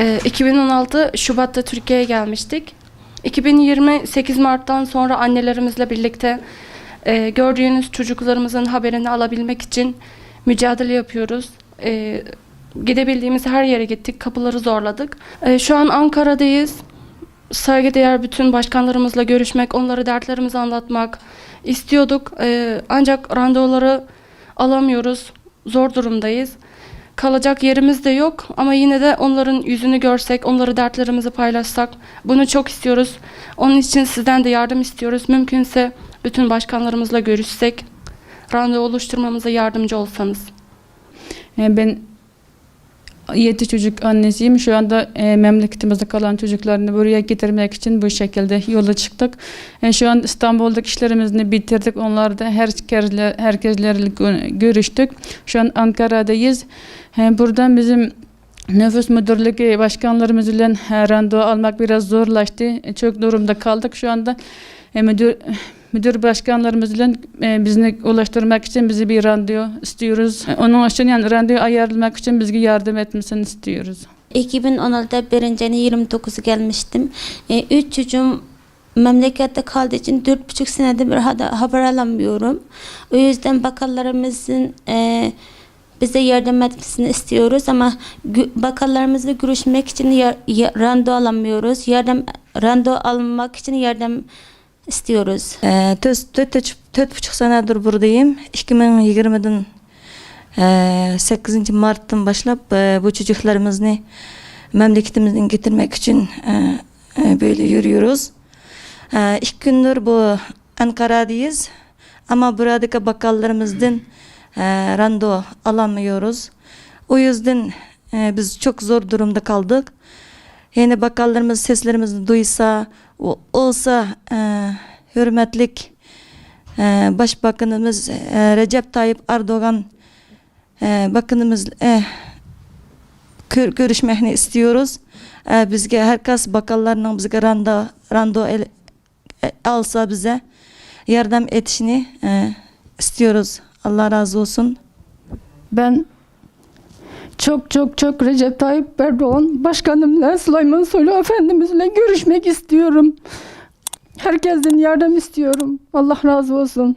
Ee, 2016 Şubat'ta Türkiye'ye gelmiştik. 2020 8 Mart'tan sonra annelerimizle birlikte e, gördüğünüz çocuklarımızın haberini alabilmek için mücadele yapıyoruz. E, gidebildiğimiz her yere gittik, kapıları zorladık. E, şu an Ankara'dayız. Saygıdeğer bütün başkanlarımızla görüşmek, onlara dertlerimizi anlatmak istiyorduk. E, ancak randevuları alamıyoruz. Zor durumdayız. Kalacak yerimiz de yok ama yine de onların yüzünü görsek, onları dertlerimizi paylaşsak bunu çok istiyoruz. Onun için sizden de yardım istiyoruz. Mümkünse bütün başkanlarımızla görüşsek, randevu oluşturmamıza yardımcı olsanız. E, Ben yedi çocuk annesiyim. Şu anda e, memleketimizde kalan çocuklarını buraya getirmek için bu şekilde yola çıktık. E, şu an İstanbul'daki işlerimizi bitirdik. Onlar da herkesle, herkeslerle gö- görüştük. Şu an Ankara'dayız. E, buradan bizim Nüfus müdürlüğü başkanlarımızla e, randevu almak biraz zorlaştı. E, Çok durumda kaldık şu anda. E, müdür müdür başkanlarımızla e, bizni ulaştırmak için bizi bir randevu istiyoruz. E, Onun için yani randevu ayarlamak için bize yardım etmesini istiyoruz. 2016'da birincinin 29'u gelmiştim. E, üç çocuğum memlekette kaldığı için dört buçuk senedir bir haber alamıyorum. O yüzden bakallarımızın e, bize yardım etmesini istiyoruz ama bakallarımızla görüşmek için randevu alamıyoruz. Yardım randevu almak için yardım istiyoruz. Ee, Töt, buçuk senedir buradayım. 2020'den e, 8 Mart'tan başlap e, bu çocuklarımızı memleketimizden getirmek için e, e, böyle yürüyoruz. E, İlk gündür bu Ankara'dayız ama buradaki bakkallarımızdan e, randevu alamıyoruz. O yüzden e, biz çok zor durumda kaldık. Yani bakkallarımız seslerimizi duysa, olsa e, hürmetlik e, Başbakanımız e, Recep Tayyip Erdoğan e, bakanımız e, gör- görüşmekni istiyoruz. E, bizge herkes bakallarının bizge randa rando el, e, alsa bize yardım etişini e, istiyoruz. Allah razı olsun. Ben çok çok çok Recep Tayyip Erdoğan başkanımla Süleyman Soylu efendimizle görüşmek istiyorum. Herkesten yardım istiyorum. Allah razı olsun.